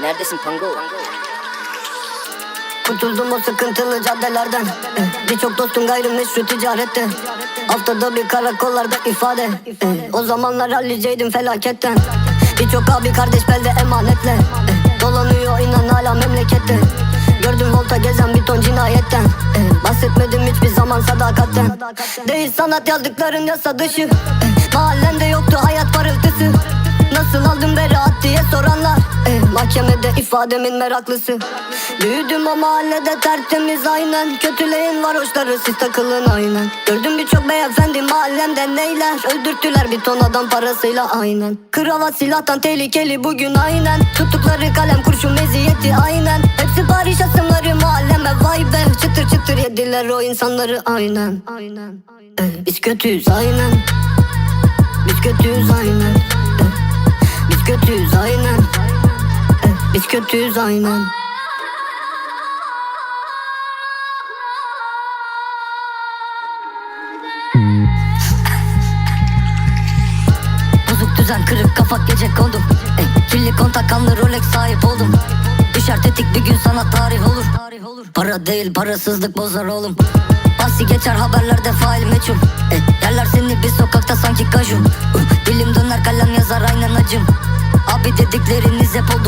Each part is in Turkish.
Neredesin Pango? Kurtuldum o sıkıntılı caddelerden. Eh, Birçok dostum gayrimeşru ticarette. Haftada bir karakollarda ifade. Eh, O zamanlar halliceydim felaketten. Birçok abi kardeş belde emanetle. Eh, Dolanıyor inan hala memlekette. Gördüm volta gezen bir ton cinayetten. Bahsetmedim hiçbir zaman sadakatten. Değil sanat yazdıkların yasa dışı. Mahallende yoktu hayat parıltısı. Nasıl aldım beraat diye soranlar Mahkemede ifademin meraklısı. Büyüdüm o mahallede tertemiz aynen. Kötüleyin varoşları siz takılın aynen. Gördüm birçok beyefendi mahallemde neyler? Öldürttüler bir ton adam parasıyla aynen. Kravat silahtan tehlikeli bugün aynen. Tuttukları kalem kurşun meziyeti aynen. Hepsi Paris asımları mahalleme vay be. Çıtır çıtır yediler o insanları aynen. Aynen Eh, Biz kötüyüz aynen. Biz kötüyüz aynen Biz kötüyüz aynen. Bozuk düzen kırık kafa gece kondum eh, Kirli kontak kanlı Rolex sahip oldum. Düşer tetik bir gün sana tarih olur. Para değil parasızlık bozar oğlum. Bahsi geçer haberlerde fail meçhul. Eh, Yerler seni bir sokakta sanki kajun uh, Dilim döner kalem yazar aynen acım. Abi dedikleriniz hep oldu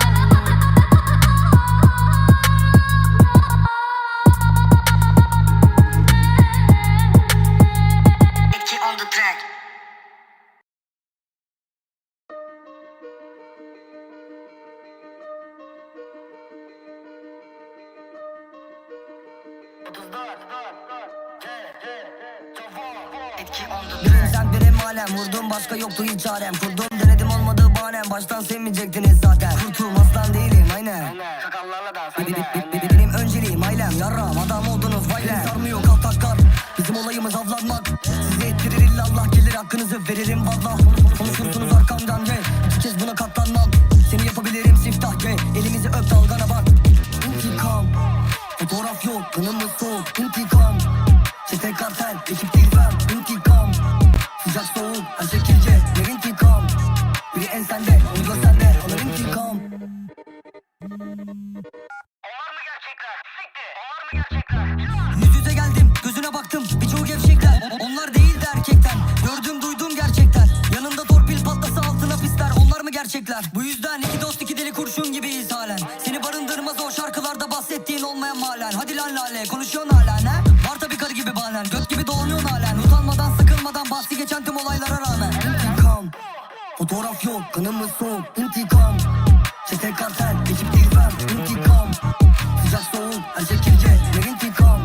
Birim sen birim alem Vurdum başka yoktu hiç çarem Kurdum denedim olmadı bahanem. Baştan sevmeyecektiniz zaten. Kurtum aslan değilim aynen. Benim önceliğim ailem. Yarram Adam oldunuz vaylen Sarmıyor kalk tak tak Bizim olayımız avlanmak. Size ettirir illa Allah gelir hakkınızı veririm. Valla Sıcak soğuk her Yok kanımız soğuk İntikam. Çete kartel ekip ben İntikam. Sıcak soğuk her şekilde ver intikam.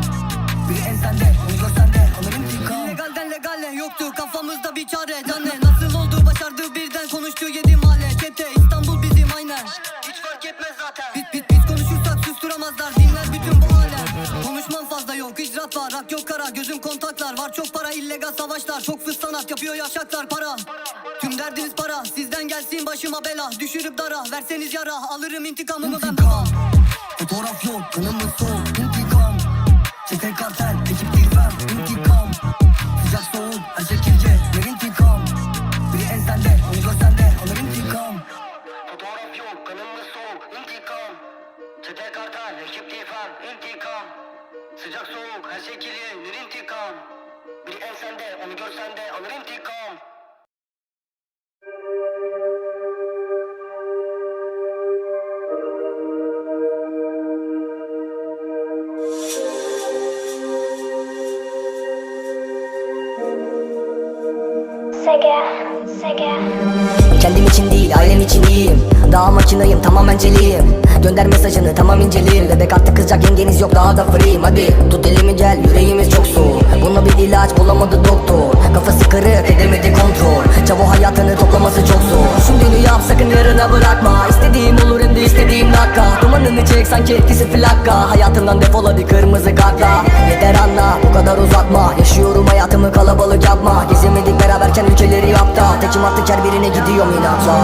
Biri ensende onu görsen de alır intikam. Legalden legale yoktu kafamızda bir çare Canne. Nasıl oldu başardı birden konuştu yedi mahalle. Çete İstanbul bizim aynen. Hiç fark etmez zaten. Biz, biz, biz konuşursak susturamazlar dinler bütün bu alem Konuşmam fazla yok icraat var rak yok kara. Gözüm kontaklar var çok para illegal savaşlar. Çok fıs sanat yapıyor yaşaklar para. Tüm derdiniz para sizden gelsin başıma bela Düşürüp dara. Verseniz yara alırım intikamımı ben baba. Fotoğraf yok kanımız soğuk intikam. Çete kartel ekip değil ben intikam. Sıcak soğuk her şekilde ver intikam. Biri ensende onu görsen de alır intikam. Fotoğraf yok kanımız soğuk intikam. Çete kartal ekip tifan intikam. Sıcak soğuk her şekil yenir intikam. Biri en sende onu görsen de alır intikam Sega. Kendim için değil ailem için iyiyim. Daha makinayım tamamen celiyim Gönder mesajını tamam inceleyim Bebek artık kızacak yengeniz yok daha da free'yim Hadi tut elimi gel yüreğimiz çok soğuk. Buna bir ilaç bulamadı doktor. Kafası kırık edemedi kontrol. Çavo hayatını toplaması çok zor. Düşündüğünü yap sakın yarına bırakma. İstediğim olur hem de istediğim dakika. Dumanını çek sanki etkisi plaka Hayatımdan defol hadi kırmızı kartla Yeter anla bu kadar uzatma. Yaşıyorum hayatımı kalabalık yapma. Gezemedik beraberken ülkeleri yapta Tekim artık her birine gidiyorum inatla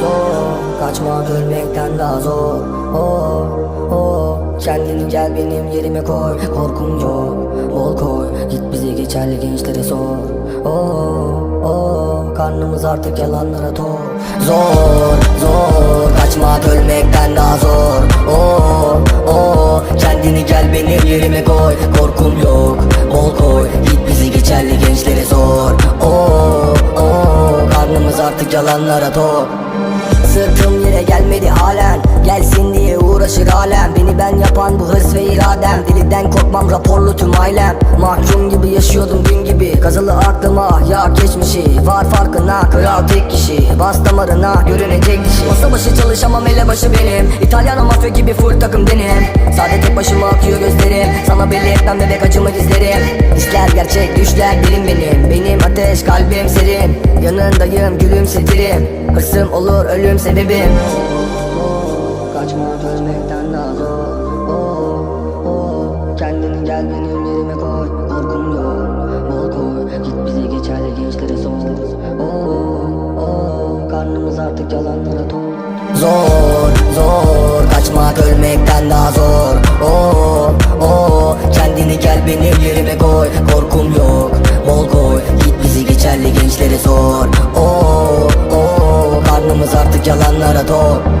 Zor, kaçmak ölmekten daha zor. Oh, oh. Kendini gel benim yerime koy. Korkum yok bol koy. Git bizi geçerli gençlere sor. Oh, oh. Karnımız artık yalanlara tok Zor zor. Kaçmak ölmekten daha yalanlara tok Sırtım yere gelmedi halen. Gelsin diye uğraşır alem. Beni ben yapan bu hırs ve iradem. Deliden korkmam raporlu tüm ailem. Mahkum gibi yaşıyordum dün gibi. Kazılı aklıma ya geçmişi. Var farkına kral tek kişi. Bas damarına görünecek dişi Masa başı çalışamam ele başı benim. İtalyan mafya gibi full takım benim. Sade tek başıma akıyor gözlerim. Sana belli etmem bebek acımı gizlerim. İşler gerçek düşler dilim benim. Benim ateş kalbim serin. Yanındayım gülümsetirim. Hırsım olur ölüm sebebim Kaçmak ölmekten daha zor. Oh, oh. Kendini gel benim yerime koy. Korkum yok bol koy. Git bizi geçerli gençlere sor. Oh, oh. Karnımız artık yalanlara tok Zor zor. Kaçmak ölmekten daha zor. Oh, oh. Kendini gel benim yerime koy. Korkum yok. yalanlara doğ.